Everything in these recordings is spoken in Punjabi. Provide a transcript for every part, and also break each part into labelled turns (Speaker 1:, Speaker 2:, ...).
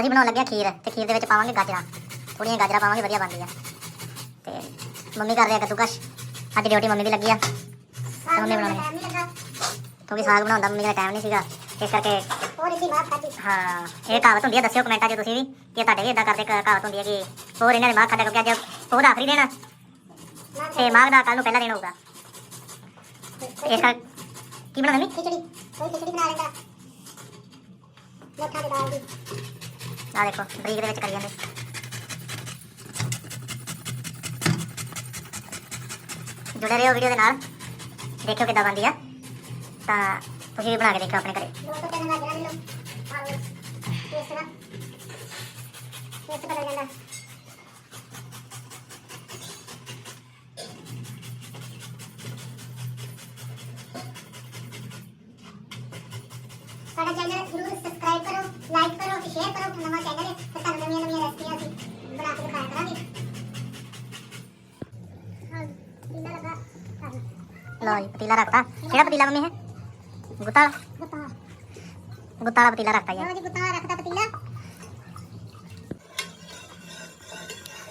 Speaker 1: ਅਸੀਂ ਬਣਾਉਣ ਲੱਗੇ ਹਾਂ ਖੀਰ ਤੇ ਖੀਰ ਦੇ ਵਿੱਚ ਪਾਵਾਂਗੇ ਗਾਜਰਾਂ। ਥੋੜੀਆਂ ਗਾਜਰਾਂ ਪਾਵਾਂਗੇ ਵਧੀਆ ਬਣਦੀ ਆ ਤੇ ਮੰਮੀ ਕਰ ਰਹੀ ਆ ਕੱਦੂਕਸ਼। ਅੱਜ ਡਿਊਟੀ ਮੰਮੀ ਦੀ ਲੱਗੀ ਆ।
Speaker 2: ਸਾਗ
Speaker 1: ਮੰਮੀ
Speaker 2: ਬਣਾਉਣ।
Speaker 1: ਕਿਉਂਕਿ ਸਾਗ ਬਣਾਉਣ ਦਾ ਮੰਮੀ ਦਾ ਟਾਈਮ ਨਹੀਂ ਸੀਗਾ। ਇਸ ਕਰਕੇ
Speaker 2: ਹੋਰ ਇਸੀ ਬਾਤ ਖਾਦੀ
Speaker 1: ਹਾਂ ਇਹ ਕਹਾਵਤ ਹੁੰਦੀ ਹੈ ਦੱਸਿਓ ਕਮੈਂਟਾਂ 'ਚ ਤੁਸੀਂ ਵੀ ਕਿ ਤੁਹਾਡੇ ਵੀ ਇਦਾਂ ਕਰਦੇ ਕਹਾਵਤ ਹੁੰਦੀ ਹੈ ਕਿ ਹੋਰ ਇਹਨਾਂ ਦੇ ਮਾਗ ਖਾਦਾ ਕਿਉਂਕਿ ਅੱਜ ਉਹ ਦਾ ਆਖਰੀ ਆ। ਤੇ ਮਾਗ ਦਾ ਕੱਲ ਨੂੰ ਪਹਿਲਾ ਦਿਨ ਹੋਊਗਾ। ਇਸ ਕਰ ਕੀ ਬਣਾਉਣਾ ਮੰਮੀ?
Speaker 2: ਖਿਚੜੀ। ਕੋਈ ਖਿਚੜੀ ਬਣਾ ਲੈਂਦਾ। ਮੋਠਾ ਦੀ ਦਾਲ ਦੀ।
Speaker 1: ਆ ਦੇਖੋ ਬਰੀਕ ਦੇ ਵਿੱਚ ਕਰੀ ਜਾਂਦੇ ਜੁੜੇ ਰਹੋ ਵੀਡੀਓ ਦੇ ਨਾਲ ਦੇਖਿਓ ਕਿੱਦਾਂ ਬਣਦੀ ਆ ਤਾਂ ਤੁਸੀਂ ਵੀ ਬਣਾ ਕੇ ਦੇਖਿਓ ਆਪਣੇ ਘਰੇ
Speaker 2: ਦੋ ਤੋਂ ਸ਼ੇਅਰ ਕਰੋ ਨਵਾਂ ਚੈਨਲ ਹੈ ਤੇ ਤੁਹਾਨੂੰ ਨਵੀਆਂ ਨਵੀਆਂ ਰੈਸਪੀਆਂ ਅਸੀਂ ਬਣਾ ਕੇ ਦਿਖਾਇਆ ਕਰਾਂਗੇ
Speaker 1: ਲਓ ਜੀ ਪਤੀਲਾ ਰੱਖਤਾ ਕਿਹੜਾ ਪਤੀਲਾ ਮੰਮੀ ਹੈ ਗੁੱਤਾ?
Speaker 2: ਬਤਾ
Speaker 1: ਗੁੱਤਾ ਵਾਲਾ ਪਤੀਲਾ ਰੱਖਤਾ ਜੀ
Speaker 2: ਲਓ ਜੀ ਗੁੱਤਾ ਰੱਖਦਾ ਪਤੀਲਾ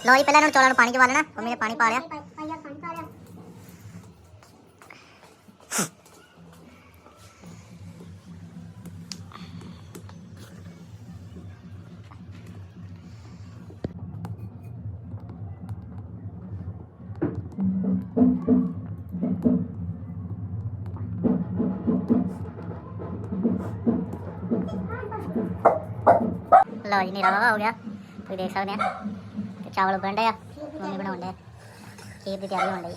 Speaker 1: ਲਓ ਜੀ ਪਹਿਲਾਂ ਇਹਨਾਂ ਨੂੰ ਚੌਲਾਂ ਨੂੰ ਪਾਣੀ 'ਚ ਪਾ ਲੈਣਾ ਮੰਮੀ ਨੇ ਪਾਣੀ ਪਾ ਲਿਆ ਲਓ ਜੀ, ਨੀਰਾ ਵਾਵਾ ਹੋ ਗਿਆ। ਤੁਸੀਂ ਦੇਖ ਸਕਦੇ ਆ ਤੇ ਚਾਵਲ ਬਣ ਰਹੇ ਆ, ਮੰਮੀ ਬਣਾਉਣ ਦੇ ਖੀਰ ਦੀ ਤਿਆਰੀ ਹੋਣ ਲਈ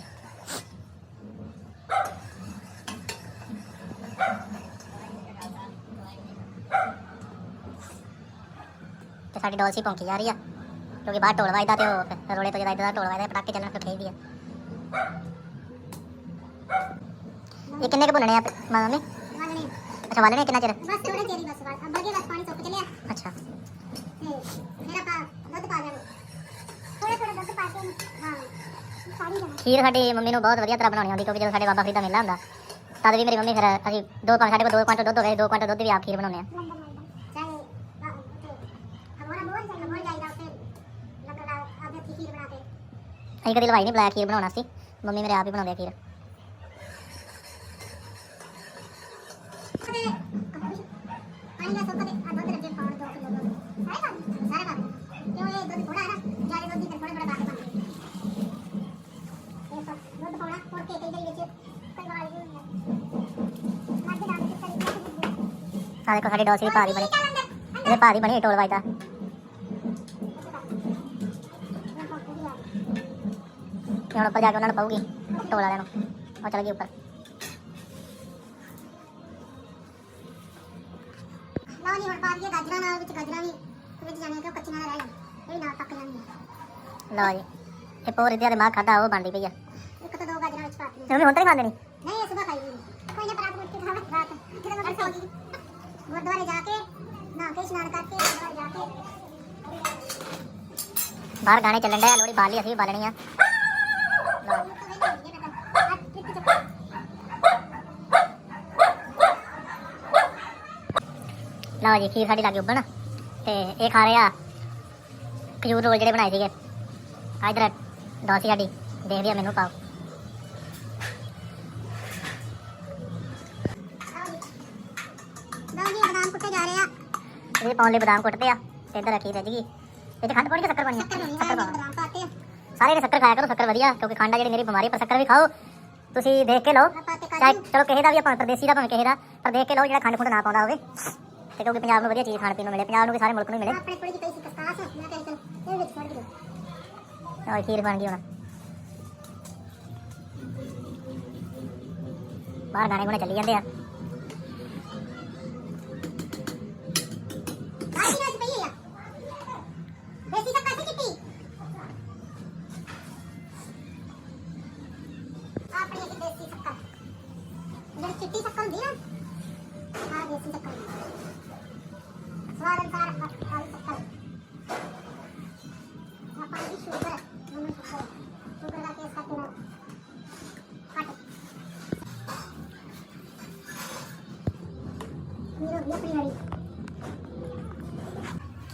Speaker 1: ਤੇ ਸਾਡੀ ਡੋਲਸੀ ਭੌਂਕੀ ਜਾ ਰਹੀ ਆ, ਕਿਉਂਕਿ ਬਾਹਰ ਢੋਲ ਵੱਜਦਾ ਤੇ ਉਹ ਫਿਰ ਰੋਲੇ ਤੋਂ ਜਦੋਂ ਇਦਾਂ ਦਾ ਢੋਲ ਵੱਜਦਾ, ਪਟਾਕੇ ਚੱਲਣ ਫਿਰ ਖੇਡਦੀ ਆ। ਇਹ ਕਿੰਨੇ ਕੁ ਭੁੰਨਣੇ ਆ ਮੰਮੀ?
Speaker 2: ਵਾਲਣੇ
Speaker 1: ਅੱਛਾ ਵਾਲਣੇ ਕਿੰਨਾ ਚਿਰ?
Speaker 2: ਬਸ ਥੋੜਾ ਚੇਰੀ ਬਸ ਬਾਅਦ ਅੱਬਾ ਜੀ ਬਸ ਪਾਣੀ ਸੁੱਕ ਚਲਿਆ।
Speaker 1: ਅੱਛਾ।
Speaker 2: ਤੇ ਫਿਰ ਆਪਾਂ ਦੁੱਧ ਪਾ ਦੇਣਾ ਥੋੜਾ ਥੋੜਾ ਦੁੱਧ ਪਾ ਕੇ ਹਾਂ ਸਾਰੀ ਜਣਾ
Speaker 1: ਖੀਰ ਸਾਡੀ ਮੰਮੀ ਨੂੰ ਬਹੁਤ ਵਧੀਆ ਤਰ੍ਹਾਂ ਬਣਾਉਣੀ ਆਉਂਦੀ ਕਿਉਂਕਿ ਜਦੋਂ ਸਾਡੇ ਬਾਬਾ ਫਰੀਦ ਦਾ ਮੇਲਾ ਹੁੰਦਾ ਤਦ ਵੀ ਮੇਰੀ ਮੰਮੀ ਫਿਰ ਅਸੀਂ ਦੋ ਕੁਆਂਟਲ ਸਾਡੇ ਕੋਲ ਦੋ ਕੁਆਂਟਲ ਦੁੱਧ ਹੋਵੇ ਦੋ ਕੁਆਂਟਲ ਦੁੱਧ ਵੀ ਆਪ ਖੀਰ ਬਣਾਉਂਦੇ ਆ ਅਸੀਂ ਕਦੀ ਲਵਾਈ ਨਹੀਂ ਬੁਲਾਇਆ ਖੀਰ ਬਣਾਉਣਾ ਸੀ। ਮੰਮੀ ਮੇਰੇ ਆਪ ਹੀ ਬਣਾਉਂਦੇ ਆ ਖੀਰ।
Speaker 2: ਤੇ ਆ
Speaker 1: ਦੇਖੋ, ਸਾਡੀ ਡੋਸੀ ਦੀ ਭਾਰੀ ਬਣੀ। ਇਹਦੇ ਭਾਰੀ ਬਣੀ ਢੋਲ ਵੱਜਦਾ ਤੇ ਹੁਣ ਉੱਪਰ ਜਾ ਕੇ ਉਹਨਾਂ ਨੂੰ ਪਊਗੀ ਢੋਲ ਵਾਲਿਆਂ ਨੂੰ ਉਹ ਚਲ ਗਈ ਉੱਪਰ।
Speaker 2: ਲਓ ਜੀ ਹੁਣ ਪਾ ਦਈਏ ਗਾਜਰਾਂ ਨਾਲ ਵਿੱਚ ਗਾਜਰਾਂ ਵੀ ਵਿੱਚ ਜਾਣੇ ਕਿ ਉਹ ਕੱਚੀਆਂ ਨਾ ਰਹਿ ਜਾਣ। ਇਹ ਵੀ ਨਾਲ ਪੱਕ ਜਾਣਗੀਆਂ।
Speaker 1: ਲਓ ਜੀ ਇਹ ਪੋਰ ਦੇ ਦਿਮਾਗ ਖਾਦਾ ਉਹ ਬਣਦੀ ਪਈ ਆ।
Speaker 2: ਇੱਕ ਤੋਂ ਦੋ ਗਾਜਰਾਂ ਵਿੱਚ ਪਾ ਦਿੱਤੀਆਂ
Speaker 1: ਤੇ ਮੰਮੀ ਹੁਣ ਤਾਂ ਨਹੀਂ ਖਾਂਦੇ ਨਹੀਂ।
Speaker 2: ਨਹੀਂ ਇਹ ਸੁਬਹ ਖਾਈ ਹੋਈ ਹੈ। ਕੋਈ ਨਾ ਪਰਾਤ ਮੁੱਠੀ ਖਾਵੇ ਰਾਤ। ਜਦੋਂ ਮੈਂ ਸੌਂ ਗਈ ਗੁਰਦੁਆਰੇ ਜਾ ਕੇ ਨਹਾ ਕੇ ਇਸ਼ਨਾਨ ਕਰਕੇ ਗੁਰਦੁਆਰੇ ਜਾ ਕੇ।
Speaker 1: ਬਾਹਰ ਗਾਣੇ ਚੱਲਣ ਡਿਆ ਲੋੜੀ ਬਾਲੀ ਅਸੀਂ ਵੀ ਬਾਲਣੀ ਆ। ਲਓ ਜੀ ਖੀਰ ਸਾਡੀ ਲੱਗੀ ਉੱਬਣ ਤੇ ਇਹ ਖਾ ਰਹੇ ਆ ਖਜੂਰ ਰੋਲ ਜਿਹੜੇ ਬਣਾਏ ਸੀਗੇ। ਆ ਇਧਰ ਡੋਸੀ ਸਾਡੀ ਦੇਖਦੀ ਆ ਮੈਨੂੰ ਪਾਓ
Speaker 2: ਜੀ ਜਾ ਰਹੇ
Speaker 1: ਇਹ ਪਾਉਣ ਲਈ ਬਦਾਮ ਕੁੱਟਦੇ ਆ ਤੇ ਇਧਰ ਖੀਰ ਰੱਜ ਗਈ। ਇਹ ਖੰਡ ਪਾਉਣੀ ਕਿ ਸ਼ੱਕਰ ਪਾਉਣੀ
Speaker 2: ਸ਼ੱਕਰ ਆ
Speaker 1: ਸਾਰੇ ਨੇ ਸ਼ੱਕਰ ਖਾਇਆ ਕਰੋ ਸ਼ੱਕਰ ਵਧੀਆ ਕਿਉਂਕਿ ਖੰਡ ਜਿਹੜੀ ਮੇਰੀ ਬਿਮਾਰੀ ਪਰ ਸ਼ੱਕਰ ਵੀ ਖਾਓ। ਤੁਸੀਂ ਦੇਖ ਕੇ ਲਓ ਚਾਹੇ ਚਲੋ ਕਿਸੇ ਦਾ ਵੀ ਆਪਾਂ ਪਰਦੇਸੀ ਦਾ ਭਾਵੇਂ ਕਿਸੇ ਦਾ ਪਰ ਦੇਖ ਕੇ ਲਓ ਜਿਹੜਾ ਖੰਡ ਖੁੰਡ ਨਾ ਪਾਉਂਦਾ ਹੋਵੇ। ਤੇ ਕਿਉਂਕਿ ਪੰਜਾਬ ਨੂੰ ਵਧੀਆ ਚੀਜ਼ ਖਾਣ ਪੀਣ ਨੂੰ ਮਿਲੇ ਪੰਜਾਬ ਨੂੰ ਵੀ ਸਾਰੇ ਮੁਲਕ ਨੂੰ ਹੀ ਮਿਲੇ।
Speaker 2: ਆਪਣੇ ਕੋਲ ਜੀ ਪਈ ਸੀ ਕਸਤਾਸ ਮੈਂ ਕਿਹਾ ਚਲ ਇਹ ਵਿੱਚ ਫੜ ਦਿਓ
Speaker 1: ਔਰ ਖੀਰ ਬਣ ਗਈ ਹੁਣ। ਬਾਹਰ ਗਾਣੇ ਗੁਣੇ ਚੱਲੀ ਜਾਂਦੇ ਆ।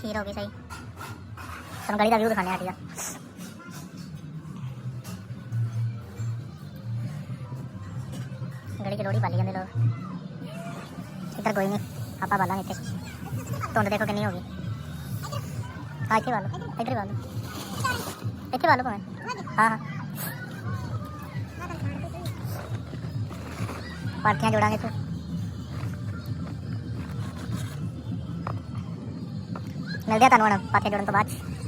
Speaker 1: ਖੀਰ ਹੋ ਗਈ ਸਹੀ। ਤੁਹਾਨੂੰ ਗਲੀ ਦਾ ਵਿਊ ਦਿਖਾਣੇ ਆ ਠੀਕ ਆ ਗਲੀ 'ਚ ਲੋੜੀ ਬਾਲੀ ਜਾਂਦੇ ਲੋਕ। ਇੱਧਰ ਕੋਈ ਨਹੀਂ, ਆਪਾਂ ਬਾਲਾਂਗੇ ਇੱਥੇ। ਧੁੰਦ ਦੇਖੋ ਕਿੰਨੀ ਹੋ ਗਈ। ਆ ਇੱਥੇ ਬਾਲੋ ਇੱਧਰ ਬਾਲੋ ਇੱਥੇ ਬਾਲੋ ਭਾਵੇਂ। ਹਾਂ ਹਾਂ। ਪਾਰਟੀਆਂ ਜੋੜਾਂਗੇ ਤੂੰ ਮਿਲਦੇ ਆ ਤੁਹਾਨੂੰ ਹੁਣ ਪਾਰਟੀਆਂ ਜੋੜਨ ਤੋਂ ਬਾਅਦ।